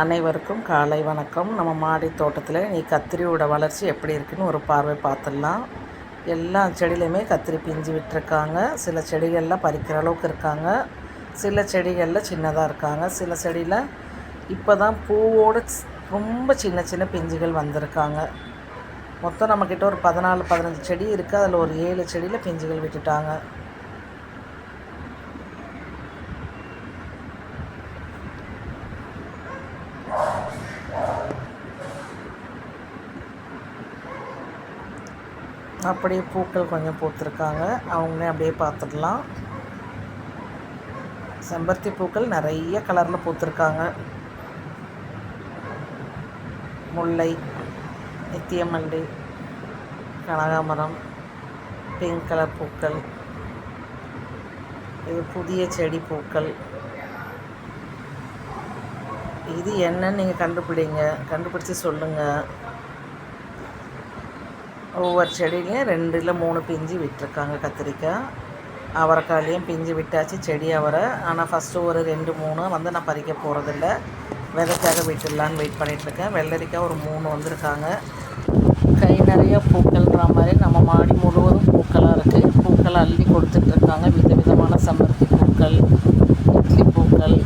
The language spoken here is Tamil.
அனைவருக்கும் காலை வணக்கம். நம்ம மாடி தோட்டத்தில் நீ கத்திரியோட வளர்ச்சி எப்படி இருக்குன்னு ஒரு பார்வை பார்த்துடலாம். எல்லா செடியிலையுமே கத்திரி பிஞ்சு விட்டுருக்காங்க. சில செடிகளில் பறிக்கிற அளவுக்கு இருக்காங்க. சில செடிகளில் சின்னதாக இருக்காங்க. சில செடியில் இப்போ தான் பூவோடு ரொம்ப சின்ன சின்ன பிஞ்சுகள் வந்திருக்காங்க. மொத்தம் நம்மக்கிட்ட ஒரு பதினாலு பதினஞ்சு செடி இருக்குது அதில் ஒரு ஏழு செடியில் பிஞ்சுகள் விட்டுட்டாங்க. அப்படியே பூக்கள் கொஞ்சம் பூத்துருக்காங்க. அவங்களே அப்படியே பார்த்துடலாம். செம்பருத்தி பூக்கள் நிறைய கலரில் பூத்துருக்காங்க. முல்லை நித்தியமல்லி கனகாமரம் பிங்க் கலர் பூக்கள் இது புதிய செடி பூக்கள். இது என்னன்னு நீங்கள் கண்டுபிடிங்க. கண்டுபிடிச்சி சொல்லுங்கள் ஒவ்வொரு செடியிலையும் ரெண்டில் மூணு பிஞ்சு விட்டுருக்காங்க கத்திரிக்காய். அவரைக்காயிலையும் பிஞ்சு விட்டாச்சு செடி அவரை. ஆனால் ஃபஸ்ட்டு ஒரு ரெண்டு மூணு வந்து நான் பறிக்க போகிறதில்ல விதைக்காக விட்டுடலான்னு வெயிட் பண்ணிகிட்ருக்கேன் வெள்ளரிக்காய் ஒரு மூணு வந்திருக்காங்க. கை நிறைய பூக்கள்ன்ற மாதிரி நம்ம மாடி முழுவதும் பூக்களாக இருக்குது பூக்களை அள்ளி கொடுத்துட்ருக்காங்க விதவிதமான இட்லி பூக்கள்